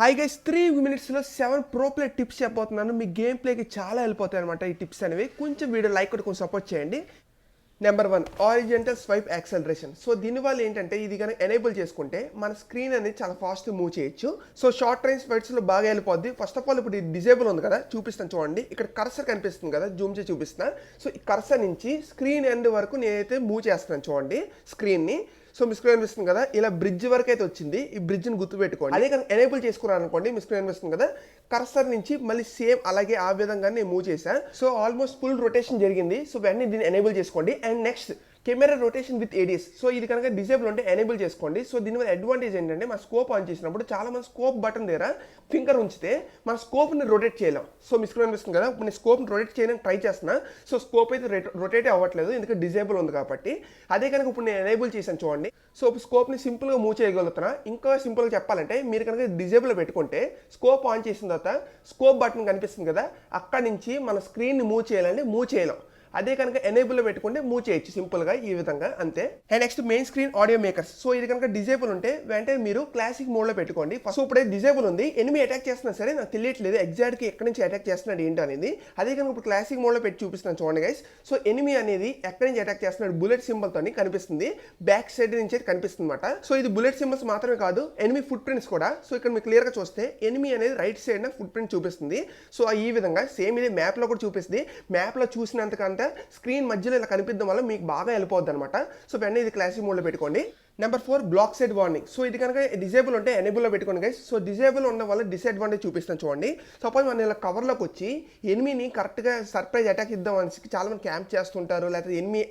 High guys three మినిట్స్లో seven pro play tips చెప్పబోతున్నాను. మీ గేమ్ ప్లేకి చాలా వెళ్ళిపోతాయి అనమాట ఈ టిప్స్ అనేవి. కొంచెం వీడియో లైక్ కొట్టి కొంచెం సపోర్ట్ చేయండి. Number one horizontal swipe acceleration so దీనివల్ల ఏంటంటే ఇది కనుక ఎనేబుల్ చేసుకుంటే మన స్క్రీన్ అనేది చాలా ఫాస్ట్ మూవ్ చేయొచ్చు. సో షార్ట్ రేంజ్ ఫైట్స్లో బాగా వెళ్ళిపోద్ది ఫస్ట్ ఆఫ్ ఆల్ ఇప్పుడు ఇది డిజేబుల్ ఉంది కదా చూపిస్తాను చూడండి. ఇక్కడ కర్సర్ కనిపిస్తుంది కదా జూమ్ చేసి చూపిస్తాను సో ఈ కర్సర్ నుంచి స్క్రీన్ ఎండ్ వరకు నేనైతే మూవ్ చేస్తున్నాను చూడండి స్క్రీన్ని సో మీ స్క్రీన్ అనిపిస్తుంది కదా? ఇలా బ్రిడ్జ్ వరకు అయితే వచ్చింది. ఈ బ్రిడ్జ్ని గుర్తుపెట్టుకోండి. అదే కనుక ఎనేబుల్ చేసుకున్నాను అనుకోండి మీ స్క్రీన్ అనిపిస్తుంది కదా? కర్సర్ నుంచి మళ్ళీ సేమ్ అలాగే ఆ విధంగా నేను మూవ్ చేశాను సో ఆల్మోస్ట్ ఫుల్ రొటేషన్ జరిగింది. సో వెంటనే దీన్ని ఎనేబుల్ చేసుకోండి. And next camera rotation with ADS so ఇది కనుక డిజేబుల్ ఉంటే ఎనేబుల్ చేసుకోండి. సో దీనివల్ల అడ్వాంటేజ్ ఏంటంటే మన స్కోప్ ఆన్ చేసినప్పుడు చాలా మంది స్కోప్ బటన్ దగ్గర ఫింగర్ ఉంచితే మన స్కోప్ని రొటేట్ చేయలేం. సో మీ అనిపిస్తుంది కదా? ఇప్పుడు నేను స్కోప్ని రొటేట్ చేయడానికి ట్రై చేస్తున్నా. సో స్కోప్ అయితే రొటేట్ అవ్వట్లేదు. ఎందుకంటే డిజేబుల్ ఉంది కాబట్టి. అదే కనుక ఇప్పుడు నేను ఎనేబుల్ చేశాను చూడండి. సో ఇప్పుడు స్కోప్ని సింపుల్గా మూవ్ చేయగలుగుతున్నా. ఇంకా సింపుల్గా చెప్పాలంటే మీరు కనుక డిజేబుల్ పెట్టుకుంటే స్కోప్ ఆన్ చేసిన తర్వాత స్కోప్ బటన్ కనిపిస్తుంది కదా? అక్కడి నుంచి మన స్క్రీన్ని మూవ్ చేయాలంటే మూవ్ చేయలేం. అదే కనుక ఎనేబుల్లో పెట్టుకుంటే మూవ్ చేయొచ్చు సింపుల్గా ఈ విధంగా అంతే. And next main screen audio makers. So ఇది కనుక డిజేబుల్ ఉంటే వెంటనే మీరు క్లాసిక్ మోడ్లో పెట్టుకోండి. ఫస్ట్ ఇప్పుడే డిజేబుల్ ఉంది. ఎనిమి అటాక్ చేస్తున్నా సరే నాకు తెలియట్లేదు ఎగ్జాక్ట్గా ఎక్కడి నుంచి అటాక్ చేస్తున్నాడు ఏంటి అనేది. అదే కనుక ఇప్పుడు క్లాసిక్ మోడ్లో పెట్టి చూపిస్తున్నాను చూడండి గైస్ సో ఎనిమి అనేది ఎక్కడి నుంచి అటాక్ చేస్తున్నాడు బుల్లెట్ సింబల్తో కనిపిస్తుంది. బ్యాక్ సైడ్ నుంచి అయితే కనిపిస్తుంది అనమాట సో ఇది బుల్లెట్ సింబల్స్ మాత్రమే కాదు ఎనిమి ఫుట్ ప్రింట్స్ కూడా. సో ఇక్కడ మీకు క్లియర్గా చూస్తే ఎనిమి అనేది రైట్ సైడ్ ఫుట్ ప్రింట్ చూపిస్తుంది. సో ఈ విధంగా సేమ్ ఇది మ్యాప్లో కూడా చూపిస్తుంది. మ్యాప్లో అంటే స్క్రీన్ మధ్యలో ఇలా కనిపించడం వల్ల మీకు బాగా వెళ్ళిపోద్ది అనమాట సో వెంటనే ఇది క్లాసిక్ మోడ్లో పెట్టుకోండి. Number four block side warning so ఇది కనుక డిజేబుల్ ఉంటే ఎనేబుల్లో పెట్టుకోండి గైస్ సో డిజేబుల్ ఉన్న వల్ల డిసడ్వాంటేజ్ చూపిస్తాను చూడండి. సపోజ్ మనం ఇలా కవర్లోకి వచ్చి ఎనిమిని కరెక్ట్గా సర్ప్రైజ్ అటాక్ ఇద్దాం అనేసి చాలా మంది క్యాంప్ చేస్తుంటారు లేకపోతే ఎనిమి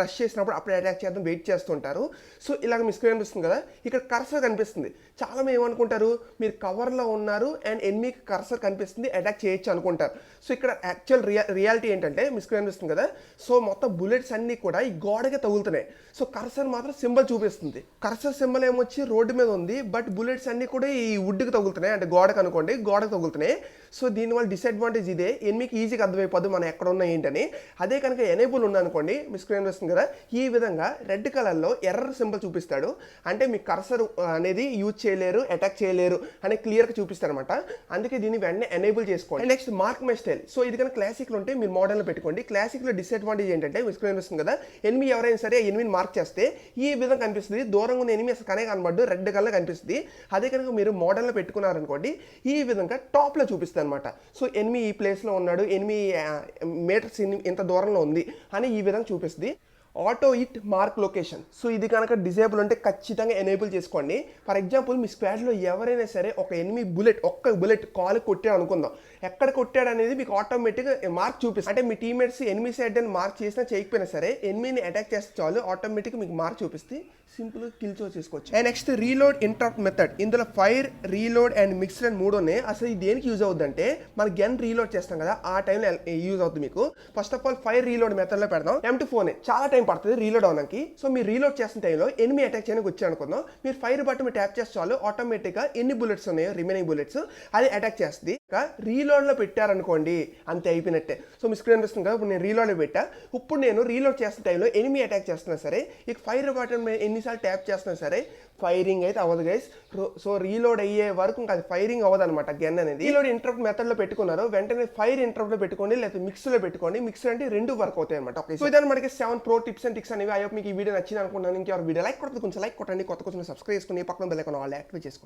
రష్ eh, చేసినప్పుడు అప్పుడే అటాక్ చేద్దాం వెయిట్ చేస్తుంటారు. సో ఇలాగ మిస్ కనిపిస్తుంది కదా ఇక్కడ కర్సర్ కనిపిస్తుంది. చాలా మంది ఏమనుకుంటారు మీరు కవర్లో ఉన్నారు అండ్ ఎనిమికి కర్సర్ కనిపిస్తుంది అటాక్ చేయొచ్చు అనుకుంటారు. సో ఇక్కడ యాక్చువల్ రియా రియాలిటీ ఏంటంటే మిస్ కనిపిస్తుంది కదా. సో మొత్తం బుల్లెట్స్ అన్నీ కూడా ఈ గోడకే తగులుతున్నాయి. సో కర్సర్ మాత్రం సింబల్ చూపిస్తుంది. కర్సర్ సింబల్ ఏమొచ్చి రోడ్డు మీద ఉంది బట్ బుల్లెట్స్ అన్నీ కూడా ఈ వుడ్కి తగులుతున్నాయి. అంటే గోడకు అనుకోండి గోడకు తగులుతున్నాయి. సో దీనివల్ల డిసడ్వాంటేజ్ ఇదే. ఎనిమికి ఈజీగా అర్థమైపోద్ది మనం ఎక్కడ ఉన్నా ఏంటని. అదే కనుక ఎనేబుల్ ఉందనుకోండి మీ స్క్రీన్ వస్తుంది కదా ఈ విధంగా రెడ్ కలర్లో ఎర్ర సింబల్ చూపిస్తాడు. అంటే మీ కర్సర్ అనేది యూజ్ చేయలేరు అటాక్ చేయలేరు అని క్లియర్గా చూపిస్తాడు అనమాట అందుకే దీన్ని వెంటనే ఎనేబుల్ చేసుకోండి. Next mark my style so ఇది కనుక క్లాసిక్లు ఉంటే మీరు మోడల్లో పెట్టుకోండి. క్లాసిక్లో డిసడ్వాంటేజ్ ఏంటంటే మీ స్క్రీన్ వస్తుంది కదా ఎనిమిది ఎవరైనా సరే ఎనిమిది మార్క్ చేస్తే ఈ విధంగా కనిపిస్తుంది. దూరంగా ఉన్న ఎనిమిస్ అసలు కనే కనబడ్డు రెడ్ కలర్ కనిపిస్తుంది. అదే కనుక మీరు మోడల్లో పెట్టుకున్నారనుకోండి ఈ విధంగా టాప్లో చూపిస్తుంది అనమాట సో ఎనిమి ఈ ప్లేస్లో ఉన్నాడు ఎనిమి మీటర్స్ ఇంత దూరంలో ఉంది అని ఈ విధంగా చూపిస్తుంది. Auto it mark location so ఇది కనుక డిజేబుల్ ఉంటే ఖచ్చితంగా ఎనేబుల్ చేసుకోండి. ఫర్ ఎగ్జాంపుల్ మీ స్క్వాడ్లో ఎవరైనా సరే ఒక ఎనిమి బుల్లెట్ ఒక్క బుల్లెట్ కాలు కొట్టాడు అనుకుందాం. ఎక్కడ కొట్టాడు అనేది మీకు ఆటోమేటిక్గా మార్క్ చూపిస్తుంది. అంటే మీ టీమేట్స్ ఎనిమి సైడ్ అని మార్క్ చేసినా చేయకపోయినా సరే ఎనిమిని అటాక్ చేస్తే చాలు ఆటోమేటిక్గా మీకు మార్క్ చూపిస్తే సింపుల్గా కిల్ చేసుకోవచ్చు. And next reload interrupt method ఇందులో fire reload and mixed and మూడు ఉన్నాయి. అసలు ఇది దేనికి యూజ్ అవుతుందంటే మన గన్ రీలోడ్ చేస్తాం కదా ఆ టైంలో యూజ్ అవుతుంది మీకు. First of all fire reload మెథడ్లో పెడదాం. ఎం టు ఫోన్ చాలా టైం పడుతుంది రీలోడ్ అవడానికి. సో మీరు రీలోడ్ చేసిన టైంలో ఎనిమి అటాక్ చేయడానికి వచ్చారు అనుకుందాం మీరు ఫైర్ బటన్ మీరు ట్యాప్ చేస్తే చాలు ఆటోమేటిక్గా ఎన్ని బుల్లెట్స్ ఉన్నాయో రిమైనింగ్ బుల్లెట్స్ అది అటాక్ చేస్తుంది. రీలోడ్లో పెట్టారనుకోండి అంతే అయిపోయినట్టే. సో మీ స్క్రీన్ అనిపిస్తుంది కదా ఇప్పుడు నేను రీలోడ్లో పెట్టా. ఇప్పుడు నేను రీలోడ్ చేసిన టైంలో ఎనిమి అటాక్ చేస్తున్నా సరే ఇక ఫైర్ బటన్ ఎన్నిసార్లు ట్యాప్ చేస్తున్నా సరే ఫైరింగ్ అయితే అవ్వదు గైస్ సో రీలోడ్ అయ్యే వరకు ఇంకా అది ఫైరింగ్ అవ్వదు అనమాట గన్ అనేది. రీలోడ్ ఇంటరప్ట్ మెథడ్లో పెట్టుకున్నారు వెంటనే ఫైర్ ఇంటరప్ట్లో పెట్టుకోండి లేకపోతే మిక్స్లో పెట్టుకోండి. మిక్స్ అంటే రెండు వర్క్ అవుతాయి అనమాట ఓకే సో ఇదని మనకి seven pro tips and tricks అనేవి. అయ్యో మీకు ఈ వీడియో నచ్చింది అనుకుంటున్నాను. ఇంకెవరు వీడియో లైక్ కొడుతుంది కొంచెం లైక్ కొట్టండి. కొత్త కొంచెం సబ్స్క్రైబ్ చేసుకుని పక్కన బెల్ ఐకాన్ ఆల్ యాక్టివేట్ చేసుకోండి.